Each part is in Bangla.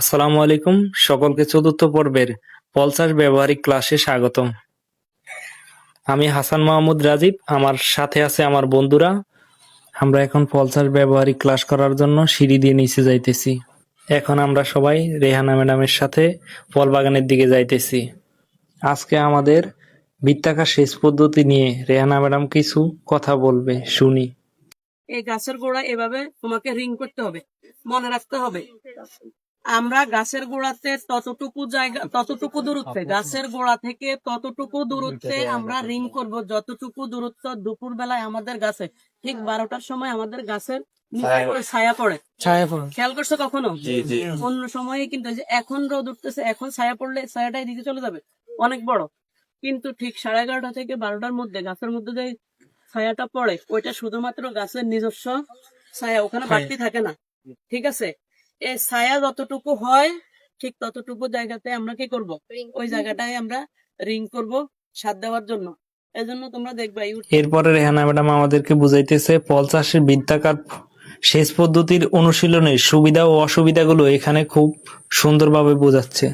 আসসালামু আলাইকুম, সকলকে চতুর্থ পর্বের পলসার ব্যবহারিক ক্লাসে স্বাগতম। আমি হাসান মাহমুদ রাজীব, আমার সাথে আছে আমার বন্ধুরা। আমরা এখন পলসার ব্যবহারিক ক্লাস করার জন্য সিঁড়ি দিয়ে নিচে যাইতেছি। এখন আমরা সবাই রেহানা ম্যাডামের সাথে ফল বাগানের দিকে যাইতেছি। আজকে আমাদের বৃত্তাকার সেচ পদ্ধতি নিয়ে রেহানা ম্যাডাম কিছু কথা বলবে, শুনি। এই গাছের গোড়া এভাবে তোমাকে রিং করতে হবে, মনে রাখতে হবে। আমরা গাছের গোড়াতে ততটুকু জায়গা ততটুকু দূরত্বে গাছের গোড়া থেকে ততটুকু দূরত্বে আমরা রিং করব। যতটুকু দূরত্ব দুপুর বেলায় আমাদের গাছে ঠিক বারোটার সময় আমাদের গাছের নিচে করে ছায়া পড়ে। খেয়াল করছ কখনো? অন্য সময়ে কিন্তু এখন রোদ উঠতেছে এখন ছায়া পড়লে ছায়াটা এদিকে চলে যাবে। অনেক বড়। কিন্তু ঠিক সাড়ে এগারোটা থেকে বারোটার মধ্যে গাছের মধ্যে যে ছায়াটা পড়ে ওইটা শুধুমাত্র গাছের নিজস্ব ছায়া ওখানে বাড়তি থাকে না। ঠিক আছে? এই ছায়া যতটুকু হয় ঠিক ততটুকু জায়গাতে আমরা কি করব? ওই জায়গাটায় আমরা রিং করব সার দেওয়ার জন্য। এজন্য তোমরা দেখবা এরপরে রেহানা ম্যাডাম আমাদেরকে বুঝাইতেছে ফল চাষের বৃত্তাকার সেচ পদ্ধতির অনুশীলনের সুবিধা ও অসুবিধাগুলো এখানে খুব সুন্দরভাবে বোঝাচ্ছে।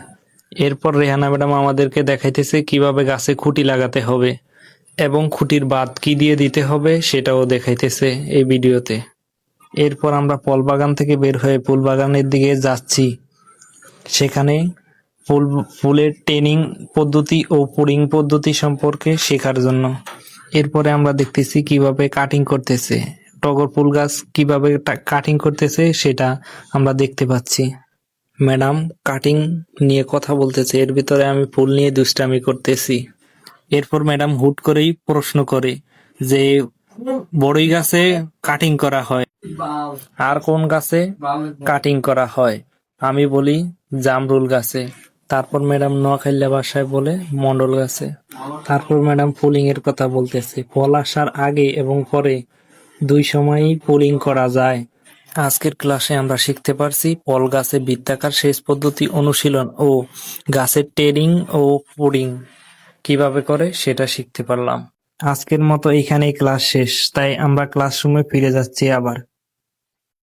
এরপর রেহানা ম্যাডাম আমাদেরকে দেখাইতেছে কীভাবে গাছে খুঁটি লাগাতে হবে এবং খুঁটির বাদ কি দিয়ে দিতে হবে সেটাও দেখাইতেছে এই ভিডিওতে। এরপর আমরা ফল বাগান থেকে বের হয়ে ফুল বাগানের দিকে যাচ্ছি। সেখানে ফুল, ফুলের ট্রেনিং পদ্ধতি ও পুরিং পদ্ধতি সম্পর্কে শেখার জন্য। এরপরে আমরা দেখতেছি কীভাবে কাটিং করতেছে। টগর ফুল গাছ কীভাবে কাটিং করতেছে সেটা আমরা দেখতে পাচ্ছি। ম্যাডাম কাটিং নিয়ে কথা বলতেছে, এর ভিতরে আমি ফুল নিয়ে দুষ্টামি করতেছি। এরপর ম্যাডাম হুট করেই প্রশ্ন করে যে বড়ই গাছে কাটিং করা হয়। আর কোন গাছে কাটিং করা হয়? আমি বলি জামরুল গাছে। তারপর ম্যাডাম নোয়াখাইল্লা বাসায় বলে মন্ডল গাছে। তারপর ম্যাডাম পুলিং এর কথা বলতেছে। ফল আসার আগে এবং পরে দুই সময়ই পুলিং করা যায়। আজকের ক্লাসে আমরা শিখতে পারছি ফল গাছে বৃত্তাকার সেচ পদ্ধতি অনুশীলন ও গাছের টেরিং ও পুডিং। কীভাবে করে সেটা শিখতে পারলাম। আজকের মতো এখানেই ক্লাস শেষ। তাই আমরা ক্লাসরুমে ফিরে যাচ্ছি আবার।